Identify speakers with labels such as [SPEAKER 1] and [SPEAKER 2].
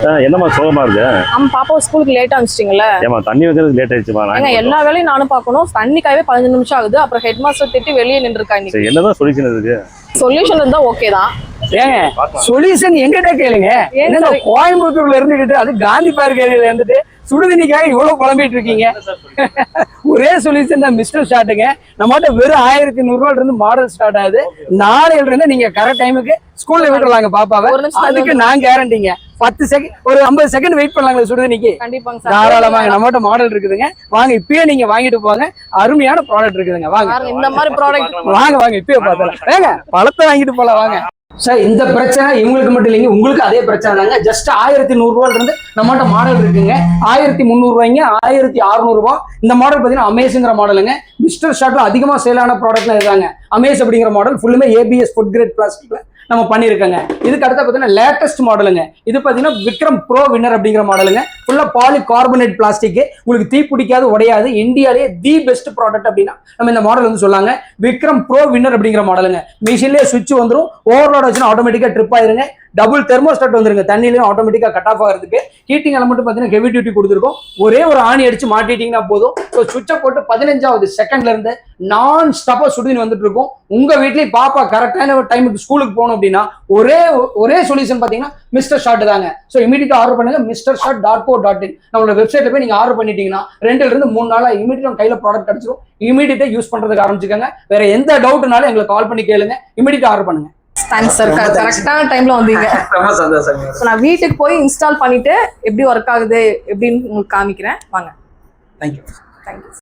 [SPEAKER 1] ஆ, என்னம்மா சோகமா இருக்கு?
[SPEAKER 2] நம்ம பாப்பா ஸ்கூலுக்கு லேட்டா அனுப்பிச்சிட்டிங்கல்ல?
[SPEAKER 1] ஏமா தண்ணி வைக்கிறது லேட் ஆயிடுச்சுமா?
[SPEAKER 2] ஏங்க எல்லா வேலையும் நானும் பார்க்கணும். தண்ணி காயவே பதினஞ்சு நிமிஷம் ஆகுது. அப்புறம் ஹெட் மாஸ்டர் திட்டி வெளியே இன்னைக்கு.
[SPEAKER 1] சரி என்னதான் சொல்யூஷன் இதுக்கு
[SPEAKER 2] சொல்யூஷன் இருந்தா ஓகே தான்.
[SPEAKER 3] ஏங்க சொல்யூஷன் எங்கிட்ட கேளுங்க.
[SPEAKER 2] ஏன்
[SPEAKER 3] என்ன
[SPEAKER 2] சரி?
[SPEAKER 3] கோயம்புத்தூர்ல இருந்துகிட்டு அது காந்தி பார்க் ஏரியால இருந்துட்டு சுடுதண்ணிக்காக இவ்வளவு புலம்பிட்டு இருக்கீங்க. ஒரே சொல்யூஷன் தான் மிஸ்டர் ஷாட்டுங்க நம்மகிட்ட வெறும் ஆயிரத்தி நூறு ரூபாயில இருந்து மாடல் ஸ்டார்ட் ஆகுது. நாளையில இருந்து நீங்க கரெக்ட் டைமுக்கு ஸ்கூல்ல விட்டுறலாங்க பாப்பாவை. அதுக்கு நான் கேரண்டிங்க பத்து செகண்ட் ஒரு ஐம்பது செகண்ட் வெயிட் பண்ணலாங்களா சுடுதண்ணிக்கு.
[SPEAKER 2] கண்டிப்பாங்க
[SPEAKER 3] தாராளமாக நம்மகிட்ட மாடல் இருக்குதுங்க. வாங்க இப்பயே நீங்க வாங்கிட்டு போங்க. அருமையான ப்ராடக்ட் இருக்குதுங்க. வாங்க.
[SPEAKER 2] இந்த மாதிரி ப்ராடக்ட்
[SPEAKER 3] வாங்க வாங்க இப்பயே பார்த்தலாம் வேங்க பழத்தை வாங்கிட்டு போல வாங்க. சார் இந்த பிரச்சனை இவங்களுக்கு மட்டும் இல்லைங்க. உங்களுக்கு அதே பிரச்சனை தாங்க. ஜஸ்ட் ஆயிரத்தி நூறுரூவால இருந்து நம்மகிட்ட மாடல் இருக்குங்க. ஆயிரத்தி முந்நூறுவாய்ங்க ஆயிரத்தி அறுநூறுவா. இந்த மாடல் பார்த்தீங்கன்னா அமேசிங்கிற மாடலுங்க மிஸ்டர் ஷாட்டில் அதிகமாக சேலான ப்ராடக்ட்லாம் இருக்காங்க அமேஸ் அப்படிங்கிற மாடல் ஃபுல்லுமே ஏபிஎஸ் ஃபுட் கிரேட் பிளாஸ்டிக்ல நம்ம பண்ணியிருக்கோங்க. இதுக்கு அடுத்த பார்த்தீங்கன்னா லேட்டஸ்ட் மாடலுங்க இது பார்த்தீங்கன்னா விக்ரம் ப்ரோ வின்னர் அப்படிங்கிற மாடலுங்க ஃபுல்லாக பாலி கார்பனேட் பிளாஸ்டிக் உங்களுக்கு தீ பிடிக்காது உடையாது. இந்தியாவிலேயே தி பெஸ்ட் ப்ராடக்ட் அப்படின்னா நம்ம இந்த மாடல் வந்து சொல்லாங்க. விக்ரம் ப்ரோ வின்னர் அப்படிங்கிற மாடலுங்க மிஷின்லேயே சுவிட்ச் வந்துடும் ஓவர்லோட் வச்சுன்னா ஆட்டோமேட்டிக்காக ட்ரிப் ஆயிருங்க. டபுள் தெர்மோஸ்டாட் வந்துருங்க. தண்ணியிலையும் ஆட்டோமேட்டிக்காக கட் ஆஃப் ஆகிறதுக்கு. ஹீட்டிங் எலமெண்ட் பார்த்தீங்கன்னா ஹெவி டியூட்டி கொடுத்துருக்கோம். ஒரே ஒரு ஆணி அடிச்சு மாட்டிட்டீங்கன்னா போதும். ஸோ சுவிட்சை போட்டு பதினஞ்சாவது செகண்ட்ல இருந்து நான் ஸ்டாப்பா சுடுதின் வந்துட்டு இருக்கும். உங்க வீட்லேயும் பாப்பா கரெக்டான டைமுக்கு ஸ்கூலுக்கு போகணும் அப்படின்னா ஒரே ஒரே சொல்யூஷன் பார்த்தீங்கன்னா மிஸ்டர் ஷாட் தாங்க. ஸோ இமீடியட்டா ஆர்டர் பண்ணுங்க. Mister shot dot go dot in நம்மளோட வெப்சைட்ல போய் நீங்க ஆர்டர் பண்ணிட்டீங்கன்னா ரெண்டுல இருந்து மூணு நாளா இமீடியட் கையில ப்ராடக்ட் கிடைச்சிரும். இமீடியட்டா யூஸ் பண்றதுக்கு ஆரம்பிச்சுக்கோங்க. வேற எந்த டவுட்னாலும் எங்களுக்கு கால் பண்ணி கேளுங்க. இமீடியட்டா ஆர்டர் பண்ணுங்க.
[SPEAKER 2] தேங்க்ஸ் சார் கரெக்டான டைம்ல வந்தீங்க.
[SPEAKER 3] ரொம்ப சந்தோஷம்
[SPEAKER 2] நான் வீட்டுக்கு போய் இன்ஸ்டால் பண்ணிட்டு எப்படி ஒர்க் ஆகுது எப்படின்னு உங்களுக்கு காமிக்கிறேன். வாங்க.
[SPEAKER 3] Thank you
[SPEAKER 2] thank you